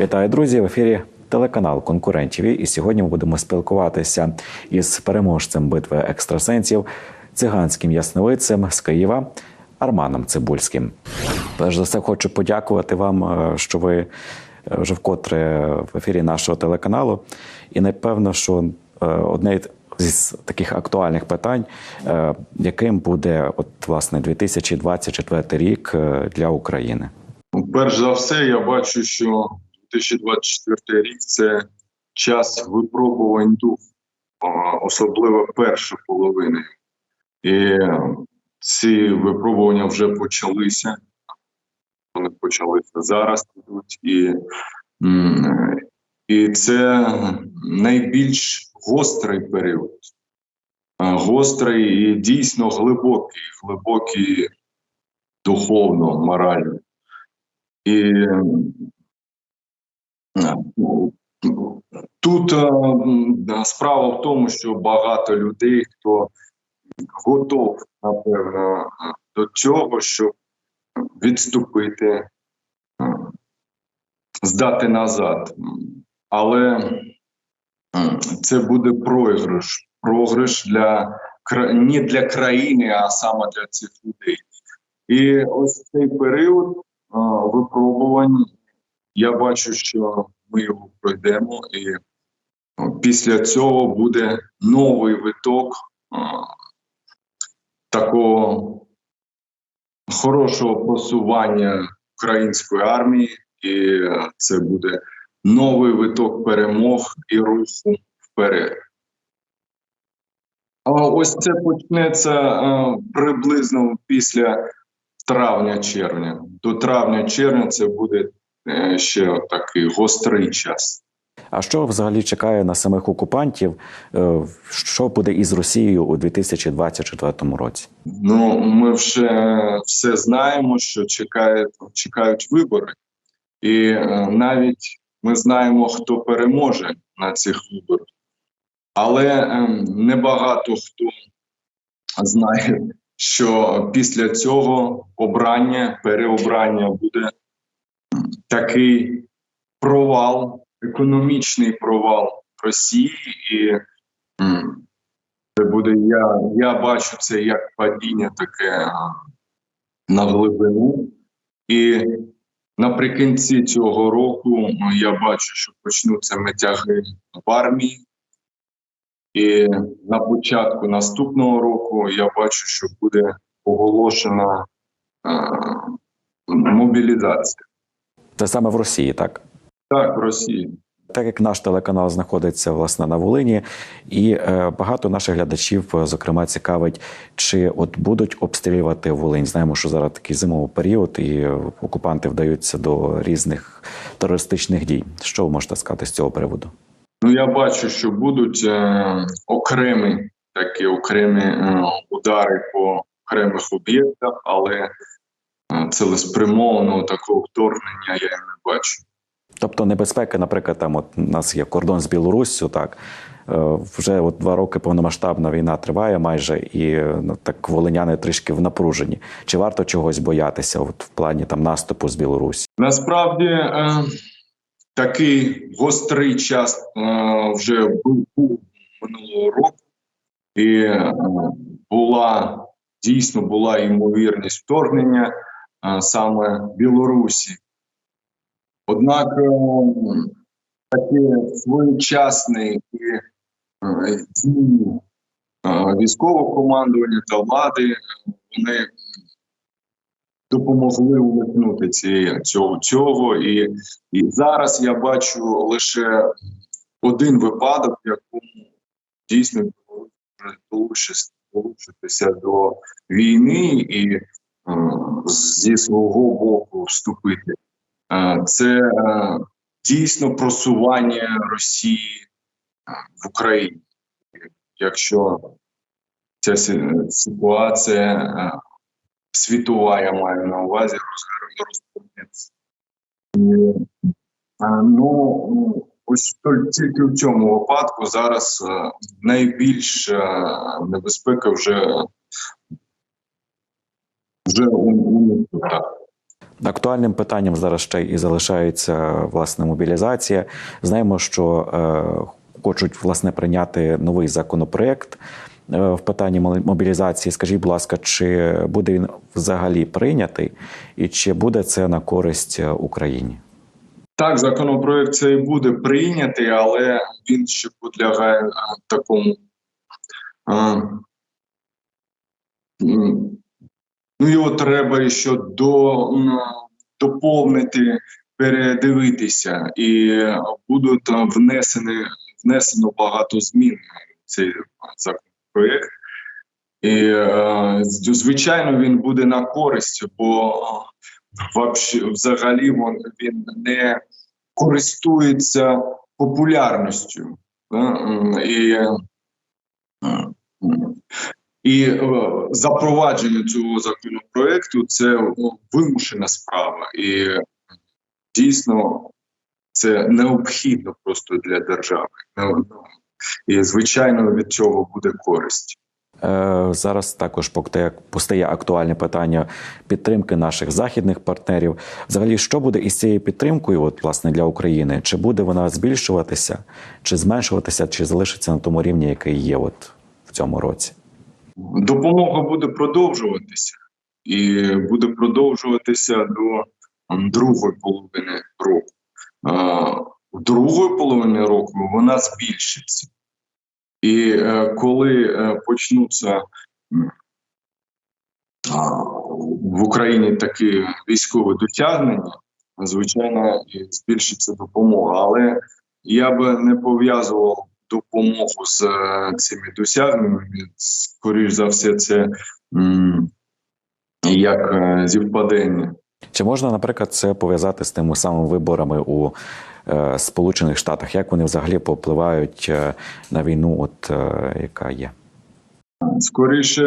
Вітаю, друзі! В ефірі телеканал конкурентів. І сьогодні ми будемо спілкуватися із переможцем битви екстрасенсів, циганським ясновидцем з Києва Арманом Цибульським. Перш за все, хочу подякувати вам, е, що ви е, вже вкотре в ефірі нашого телеканалу. І напевно, що е, одне з таких актуальних питань, яким буде от власне 2024 рік для України. Перш за все, я бачу, що 2024 рік це час випробувань духу, а, особливо першу половину. І ці випробування вже почалися. Вони почалися зараз ідуть, і, і це найбільш гострий період. Гострий і дійсно глибокий, глибокий духовно, морально. І тут е, справа в тому, що багато людей, хто готов, напевно, е, до цього, щоб відступити, е, здати назад. Але це буде програш. Програш для не для країни, а саме для цих людей. І ось цей період випробувань. Я бачу, що ми його пройдемо, і після цього буде новий виток такого хорошого просування української армії, і це буде новий виток перемог і руху вперед. А ось це почнеться приблизно після травня-червня. До травня-червня це буде ще такий гострий час. А що взагалі чекає на самих окупантів? Е, Що буде із Росією у 2024 році? Ну, ми вже все знаємо, що чекають, чекають вибори, і е, навіть ми знаємо, хто переможе на цих виборах. Але е, небагато хто знає, що після цього обрання, переобрання буде такий провал, економічний провал Росії, і це буде я, я бачу це як падіння таке на глибину. І наприкінці цього року ну, я бачу, що почнуться метяги в армії. І на початку наступного року я бачу, що буде оголошена е, мобілізація. Це саме в Росії, так? Так, в Росії. Так як наш телеканал знаходиться власне на Волині, і е, багато наших глядачів, е, зокрема, цікавить, чи от будуть обстрілювати Волинь. Знаємо, що зараз такий зимовий період, і окупанти вдаються до різних терористичних дій. Що ви можете сказати з цього приводу? Ну, я бачу, що будуть е, окремі такі окремі е, удари по окремих об'єктах, але цілеспрямованого такого вторгнення я не бачу. Тобто небезпеки, наприклад, там от у нас є кордон з Білоруссю, так е, вже от два роки повномасштабна війна триває майже, і е, ну так волиняни трішки в напруженні. Чи варто чогось боятися, от в плані там наступу з Білорусі? Насправді е, такий гострий час е, вже був, був минулого року, і е, була дійсно була ймовірність вторгнення е, саме Білорусі. Однак е, такі своєчасні і е, е, військового командування та влади вони допомогли уникнути цієї цього цього. І, і зараз я бачу лише один випадок, в якому дійсно долучитися, до війни і зі свого боку вступити. Е, це е, дійсно просування Росії е, в Україні. Якщо ця ситуація е, світова, я маю на увазі, розгорнеться. Е, Ну, ось тільки в цьому випадку зараз е, найбільш е, небезпека вже, вже уникнута. Актуальним питанням зараз ще і залишається власне мобілізація. Знаємо, що е, хочуть власне прийняти новий законопроект е, в питанні мобілізації. Скажіть, будь ласка, чи буде він взагалі прийнятий, і чи буде це на користь е, Україні? Так, законопроект цей буде прийнятий, але він ще підлягає такому. А, м, ну, його треба ще до, доповнити, передивитися, і будуть внесені, внесено багато змін в цей законопроект. І, е, звичайно, він буде на користь, бо взагалі він, не користується популярністю. І, е, і е, запровадження цього законопроекту це ну, вимушена справа. І дійсно це необхідно просто для держави. І, звичайно, від цього буде користь. Е, Зараз також постає актуальне питання підтримки наших західних партнерів. Взагалі, що буде із цією підтримкою, от власне для України? Чи буде вона збільшуватися, чи зменшуватися, чи залишиться на тому рівні, який є от в цьому році? Допомога буде продовжуватися, і буде продовжуватися до другої половини року. В другої половини року вона збільшиться. І е, коли е, почнуться в Україні такі військові досягнення, звичайно, збільшиться допомога. Але я би не пов'язував допомогу з е, цими досягненнями. Скоріш за все, це як е, зівпадення. Чи можна, наприклад, це пов'язати з тими самими виборами у е, Сполучених Штатах? Як вони взагалі попливають на війну, от е, яка є? Скоріше,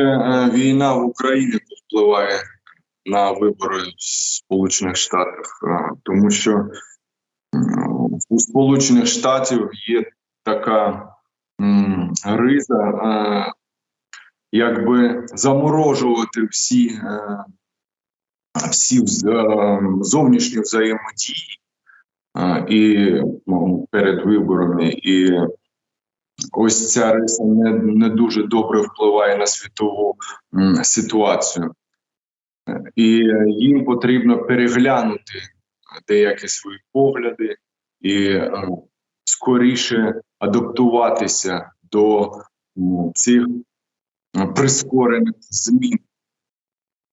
війна в Україні впливає на вибори в Сполучених Штатах, тому що у Сполучених Штатів є така м, риза, е, якби заморожувати всі, е, всі е, зовнішні взаємодії е, і ну, перед виборами і ось ця риса не, не дуже добре впливає на світову м, ситуацію. І їм потрібно переглянути деякі свої погляди і е, скоріше адаптуватися до цих прискорених змін.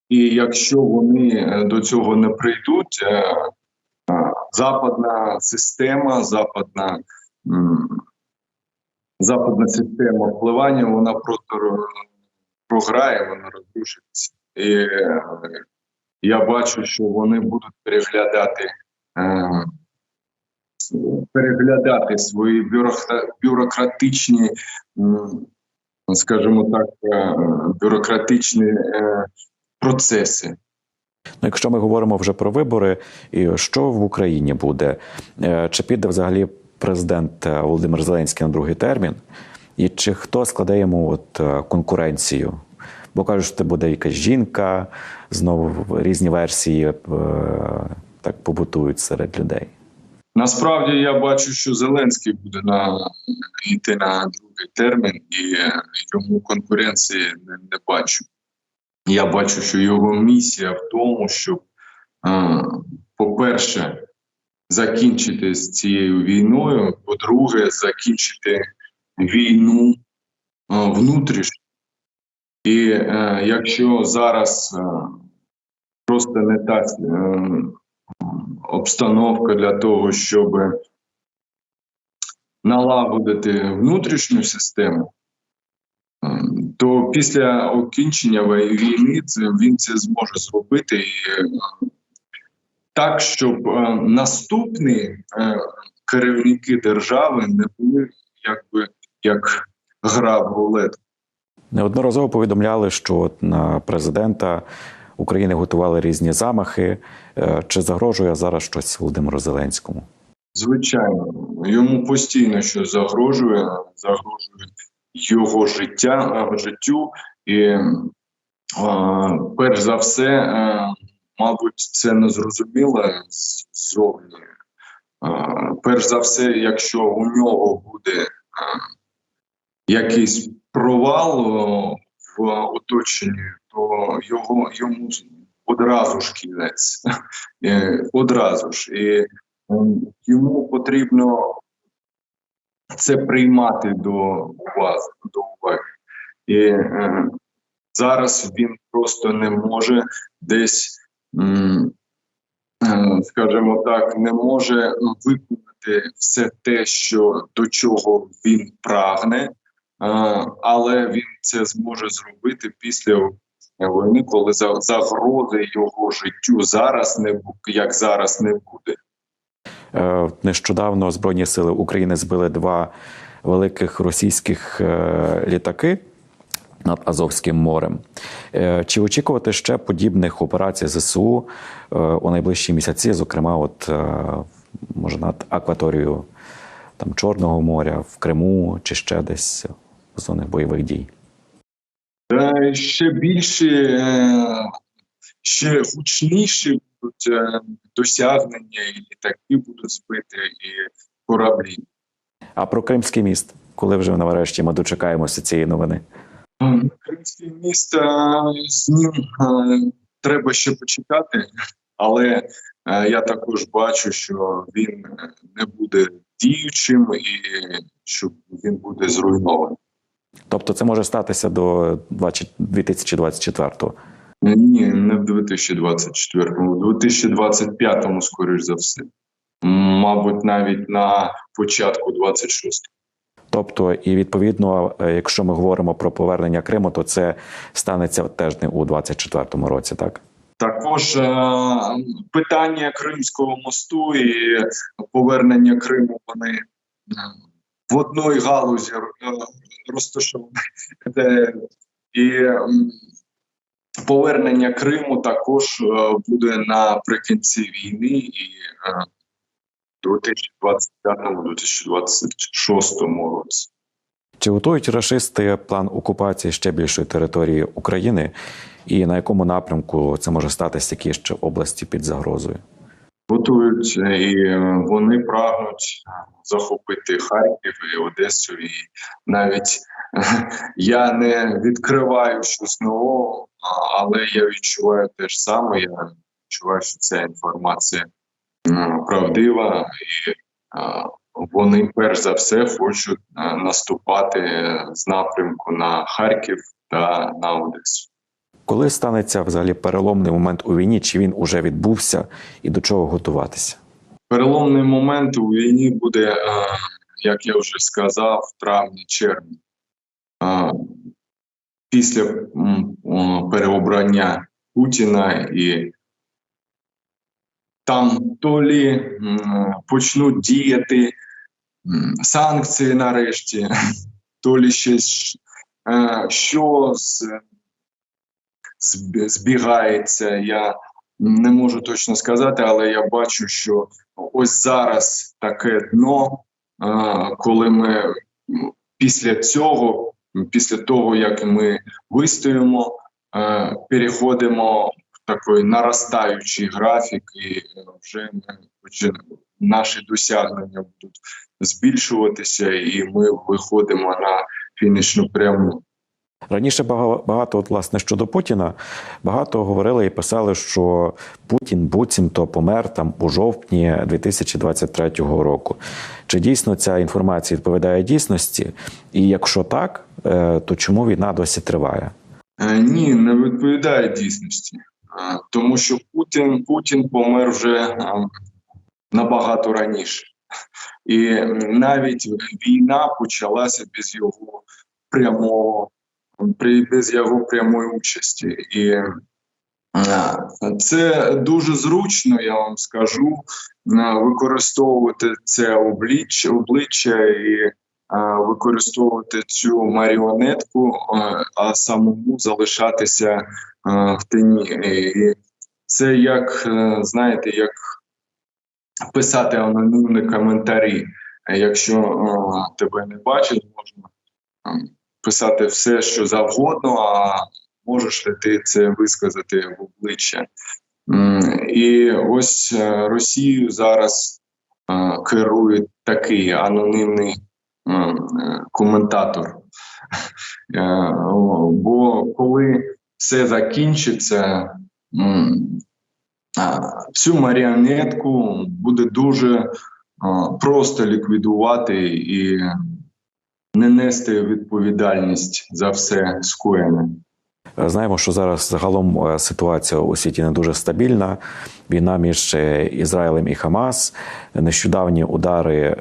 І якщо вони е, до цього не прийдуть, е, е, западна система, западна западна система впливання, вона просто програє, вона розрушиться. І я бачу, що вони будуть переглядати, переглядати свої бюрокра- бюрократичні, скажімо так, е, бюрократичні е, процеси. Ну, якщо ми говоримо вже про вибори, і що в Україні буде? Е, Чи піде взагалі президент Володимир Зеленський на другий термін? І чи хто складе йому от конкуренцію? Бо кажуть, що це буде якась жінка, знову різні версії так побутують серед людей. Насправді я бачу, що Зеленський буде на йти на другий термін, і йому конкуренції не, не бачу. Я бачу, що його місія в тому, щоб, е, по-перше, закінчити з цією війною, по-друге, закінчити війну е, внутрішню. І е, якщо зараз просто не та е, обстановка для того, щоб налагодити внутрішню систему, е, то після окінчення війни він це зможе зробити і е, так, щоб е, наступні керівники держави не були якби як гра в рулетку. Неодноразово повідомляли, що на президента України готували різні замахи. Е, Чи загрожує зараз щось Володимиру Зеленському? Звичайно, йому постійно що загрожує, загрожує його життя, е, життю, і е, перш за все, мабуть, це не зрозуміло з- ззовні. Е, Перш за все, якщо у нього буде якийсь провал в оточенні, то його йому одразу ж кінець. Е, Одразу ж. І йому потрібно це приймати до уваги. До уваги. І е, зараз він просто не може десь, м, е, скажімо так, не може виконати все те, що до чого він прагне, е, але він це зможе зробити після війни, коли за- загрози його життю зараз не як зараз не буде. Е, Нещодавно Збройні сили України збили два великих російських е, літаки над Азовським морем. Е, Чи очікувати ще подібних операцій ЗСУ у найближчі місяці, зокрема, от може над акваторією там Чорного моря, в Криму чи ще десь в зонах бойових дій? Е, Ще більше, е, ще гучніші будуть е, досягнення, і літаки будуть збити, і кораблі. А про Кримський міст, коли вже нарешті ми дочекаємося цієї новини? М, Кримське місто з ним е, треба ще почекати, але е, я також бачу, що він е, не буде діючим і що він буде зруйнований. Тобто це може статися до 2024-го. Ні, не в 2024-му, в 2025-му, скоріш за все. Мабуть, навіть на початку 26-го. Тобто, і відповідно, е, якщо ми говоримо про повернення Криму, то це станеться теж не у 24-му році, так? Також е, питання Кримського мосту і повернення Криму вони е, в одній галузі е, розташовані. І повернення Криму також е, буде наприкінці війни і е, в 2025-2026 році. Чи готують рашисти план окупації ще більшої території України, і на якому напрямку це може статися, які ще області під загрозою? Готують і е, вони прагнуть е, захопити Харків і Одесу. І навіть е, я не відкриваю щось нового, але я відчуваю те ж саме. Я відчуваю, що ця інформація правдива, і вони перш за все хочуть наступати з напрямку на Харків та на Одесу. Коли станеться взагалі переломний момент у війні, чи він уже відбувся, і до чого готуватися? Переломний момент у війні буде, е, як я вже сказав, в травні-червні. Е, Після переобрання Путіна і там то лі почнуть діяти санкції нарешті, то лі ще е, що з, збігається. Я не можу точно сказати, але я бачу, що ось зараз таке дно, коли ми після цього, після того як ми вистоїмо, переходимо в такий наростаючий графік, і е, вже наші досягнення будуть збільшуватися, і ми виходимо на фінішну пряму. Раніше багато, от, власне, щодо Путіна, багато говорили і писали, що Путін буцімто помер там у жовтні 2023 року. Чи дійсно ця інформація відповідає дійсності? І якщо так, е, то чому війна досі триває? Е, Ні, не відповідає дійсності, Е, тому що Путін Путін помер вже набагато раніше, і навіть війна почалася без його прямого без його прямої участі, і е, це дуже зручно, я вам скажу, е, використовувати це обличчя обличчя і е, використовувати цю маріонетку, а самому залишатися в тіні. І це як знаєте, як писати анонімні коментарі. Якщо тебе не бачать, можна писати все, що завгодно, а можеш ли ти це висказати в обличчя. І ось е, Росією зараз е, керує такий анонімний е, коментатор. Бо коли все закінчиться, цю маріонетку буде дуже просто ліквідувати і не нести відповідальність за все скоєне. Е, Знаємо, що зараз загалом е, ситуація у світі не дуже стабільна. Війна між е, Ізраїлем і Хамас, нещодавні удари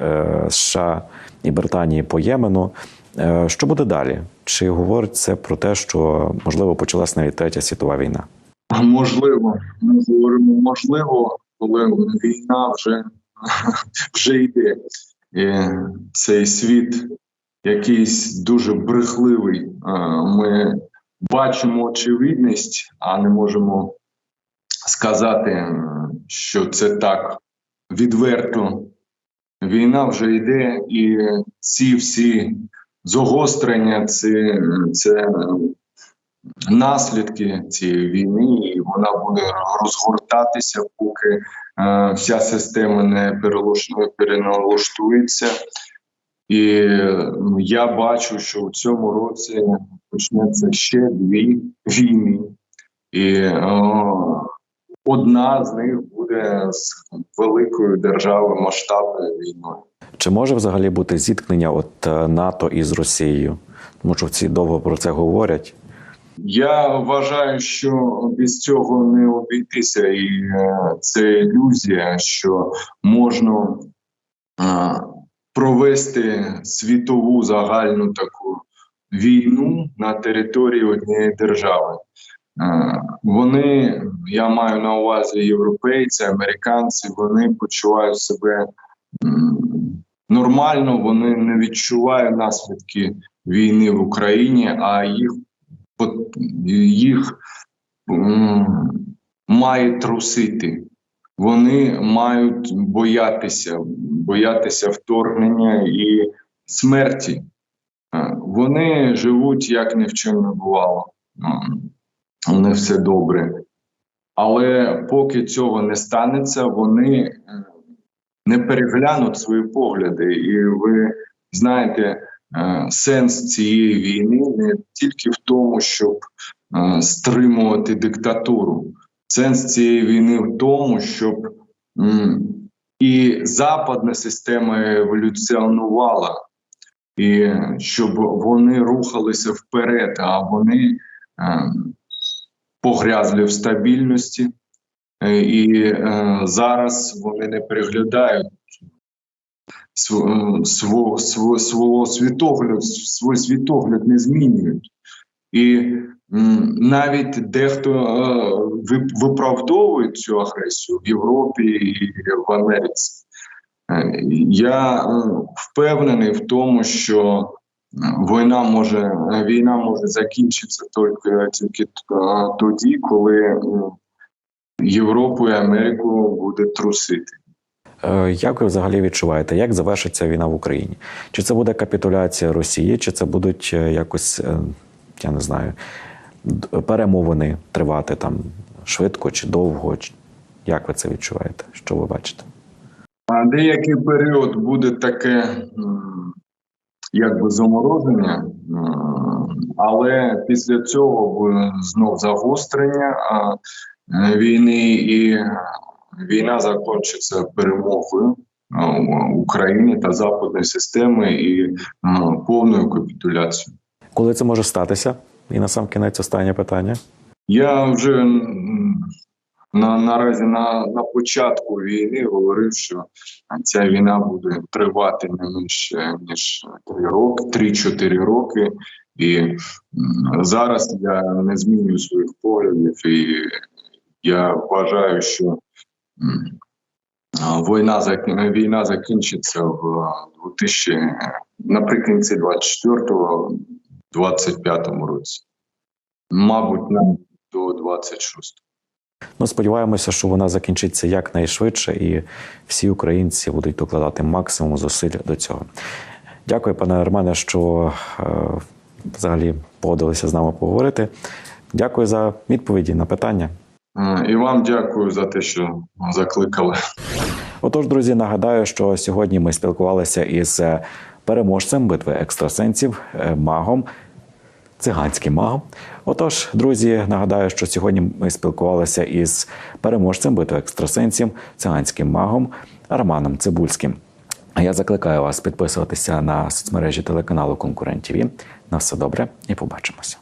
США і Британії по Ємену. Що буде далі? Чи говорить це про те, що можливо почалась навіть третя світова війна? Можливо, ми говоримо можливо, коли війна вже, вже йде. І цей світ якийсь дуже брехливий. Ми бачимо очевидність, а не можемо сказати, що це так відверто. Війна вже йде, і ці всі загострення, це, це наслідки цієї війни, і вона буде розгортатися, поки е, вся система не переналаштується. І ну, я бачу, що у цьому році почнеться ще дві війни, і о, одна з них буде з великою державою масштабною війною. Чи може взагалі бути зіткнення от е, НАТО із Росією? Тому що всі довго про це говорять. Я вважаю, що без цього не обійтися, і е, це ілюзія, що можна е, провести світову загальну таку війну на території однієї держави. Е, Вони, я маю на увазі європейці, американці, вони почувають себе нормально, вони не відчувають наслідки війни в Україні, а їх їх має трусити. Вони мають боятися, боятися вторгнення і смерті. Е, Вони живуть як ні в чому не бувало. У них все добре. Але поки цього не станеться, вони е, не переглянуть свої погляди. І ви знаєте, е, сенс цієї війни не тільки в тому, щоб е, стримувати диктатуру. Сенс цієї війни в тому, щоб і западна система еволюціонувала, і щоб вони рухалися вперед, а вони е, погрязли в стабільності. Е, І е, зараз вони не переглядають свого, світогляду, свій світогляд не змінюють. І навіть дехто е, вип- виправдовує цю агресію в Європі і в Америці. Е, Я е, впевнений в тому, що війна може війна може закінчитися тільки тільки тоді, коли Європу і Америку буде трусити. Як ви взагалі відчуваєте, як завершиться війна в Україні? Чи це буде капітуляція Росії, чи це будуть якось, я не знаю, перемовини тривати там швидко чи довго? Як ви це відчуваєте? Що ви бачите? А деякий період буде таке, м, якби замороження, але після цього знов загострення е, війни, і війна закінчиться перемогою України та западної системи і повною капітуляцією. Коли це може статися? І на сам кінець останнє питання. Я вже на, наразі на, на початку війни говорив, що ця війна буде тривати не менше ніж 3 роки, 3-4 роки. І зараз я не змінюю своїх поглядів, і я вважаю, що війна, війна закінчиться в 2000, наприкінці 24-го, 25-му році. Мабуть, навіть до 26. Ну, сподіваємося, що вона закінчиться якнайшвидше, і всі українці будуть докладати максимум зусиль до цього. Дякую, пане Армене, що е, взагалі погодилися з нами поговорити. Дякую за відповіді на питання. Е, І вам дякую за те, що закликали. Отож, друзі, нагадаю, що сьогодні ми спілкувалися із переможцем битви екстрасенсів, е, магом, циганським магом. Отож, друзі, нагадаю, що сьогодні ми спілкувалися із переможцем битви екстрасенсів, циганським магом Романом Цибульським. А я закликаю вас підписуватися на соцмережі телеканалу Конкурент ТВ. На все добре і побачимося.